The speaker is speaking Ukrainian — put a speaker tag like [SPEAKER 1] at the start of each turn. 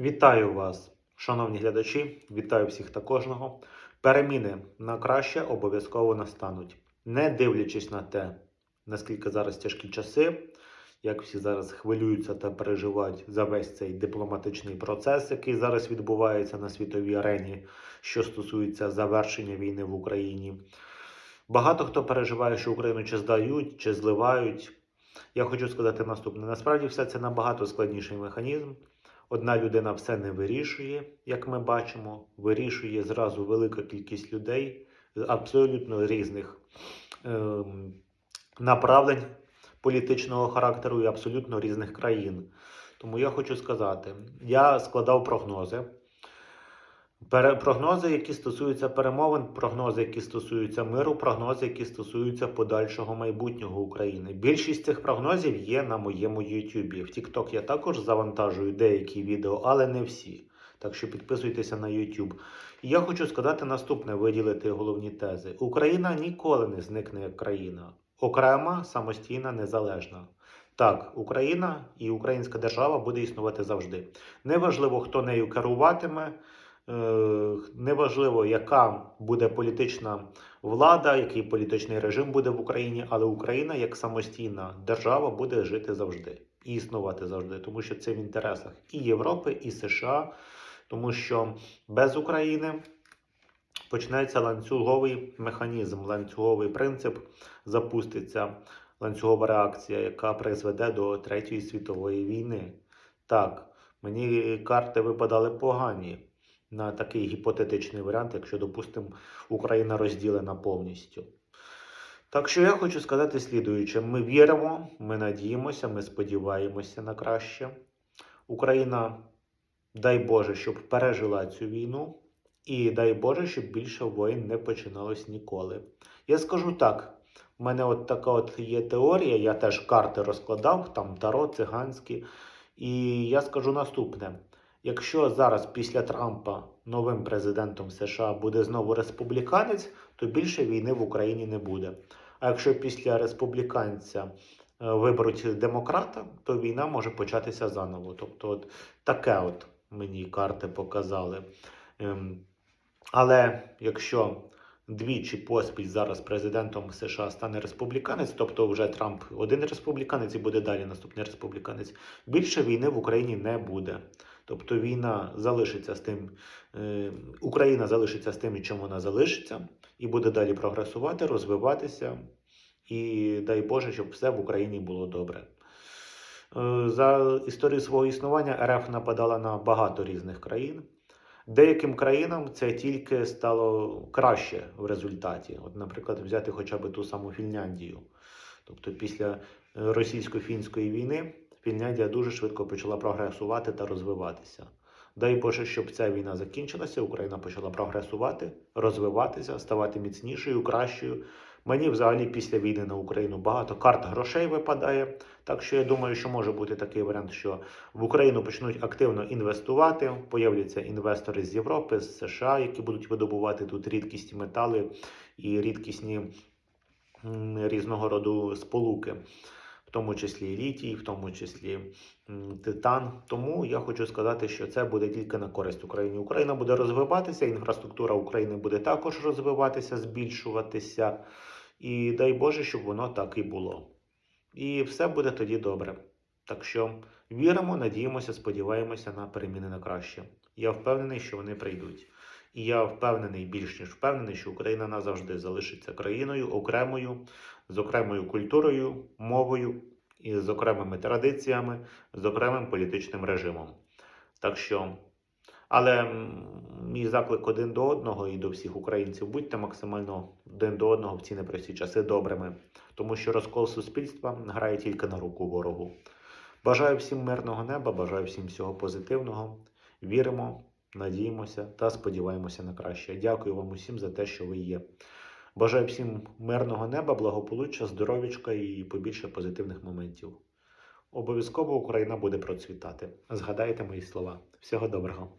[SPEAKER 1] Вітаю вас, шановні глядачі, вітаю всіх та кожного. Переміни на краще обов'язково настануть, не дивлячись на те, наскільки зараз тяжкі часи, як всі зараз хвилюються та переживають за весь цей дипломатичний процес, який зараз відбувається на світовій арені, що стосується завершення війни в Україні. Багато хто переживає, що Україну чи здають, чи зливають. Я хочу сказати наступне: насправді все це набагато складніший механізм. Одна людина все не вирішує, як ми бачимо, вирішує зразу велика кількість людей з абсолютно різних е, направлень політичного характеру і абсолютно різних країн. Тому я хочу сказати: я складав прогнози. Прогнози, які стосуються перемовин, прогнози, які стосуються миру, прогнози, які стосуються подальшого майбутнього України. Більшість цих прогнозів є на моєму YouTube. В TikTok я також завантажую деякі відео, але не всі. Так що підписуйтеся на YouTube. І я хочу сказати наступне: виділити головні тези: Україна ніколи не зникне як країна, окрема, самостійна, незалежна. Так, Україна і українська держава буде існувати завжди. Неважливо, хто нею керуватиме. Е, Неважливо, яка буде політична влада, який політичний режим буде в Україні, але Україна як самостійна держава буде жити завжди і існувати завжди, тому що це в інтересах і Європи, і США, тому що без України почнеться ланцюговий механізм, ланцюговий принцип, запуститься ланцюгова реакція, яка призведе до Третьої світової війни. Так, мені карти випадали погані на такий гіпотетичний варіант, якщо, допустимо, Україна розділена повністю. Так що я хочу сказати слідуюче: ми віримо, ми надіємося, ми сподіваємося на краще. Україна, дай Боже, щоб пережила цю війну, і дай Боже, щоб більше воїн не починалось ніколи. Я скажу так: у мене от така от є теорія, я теж карти розкладав, там таро, циганські. І я скажу наступне: якщо зараз після Трампа новим президентом США буде знову республіканець, то більше війни в Україні не буде. А якщо після республіканця е, виберуть демократа, то війна може початися заново. Тобто, от таке от мені карти показали. Ем, Але якщо двічі поспіль зараз президентом США стане республіканець, тобто вже Трамп один республіканець і буде далі наступний республіканець, більше війни в Україні не буде. Тобто війна залишиться з тим, е, Україна залишиться з тим, чим вона залишиться, і буде далі прогресувати, розвиватися. І дай Боже, щоб все в Україні було добре. Е, За історію свого існування РФ нападала на багато різних країн. Деяким країнам це тільки стало краще в результаті. От, наприклад, взяти хоча б ту саму Фінляндію. Тобто, після е, російсько-фінської війни Фінляндія дуже швидко почала прогресувати та розвиватися. Дай Боже, щоб ця війна закінчилася, Україна почала прогресувати, розвиватися, ставати міцнішою, кращою. Мені взагалі після війни на Україну багато карт грошей випадає. Так що я думаю, що може бути такий варіант, що в Україну почнуть активно інвестувати. Появляться інвестори з Європи, з США, які будуть видобувати тут рідкісні метали і рідкісні різного роду сполуки в тому числі літій, в тому числі титан. Тому я хочу сказати, що це буде тільки на користь Україні. Україна буде розвиватися, інфраструктура України буде також розвиватися, збільшуватися. І дай Боже, щоб воно так і було. І все буде тоді добре. Так що віримо, надіємося, сподіваємося на переміни на краще. Я впевнений, що вони прийдуть. І я впевнений, більш ніж впевнений, що Україна назавжди залишиться країною окремою, з окремою культурою, мовою і з окремими традиціями, з окремим політичним режимом. Так що, але мій заклик один до одного і до всіх українців: будьте максимально один до одного в ці непрості часи добрими, тому що розкол суспільства грає тільки на руку ворогу. Бажаю всім мирного неба, бажаю всім всього позитивного. Віримо, надіємося та сподіваємося на краще. Дякую вам усім за те, що ви є. Бажаю всім мирного неба, благополуччя, здоров'ячка і побільше позитивних моментів. Обов'язково Україна буде процвітати. Згадайте мої слова. Всього доброго.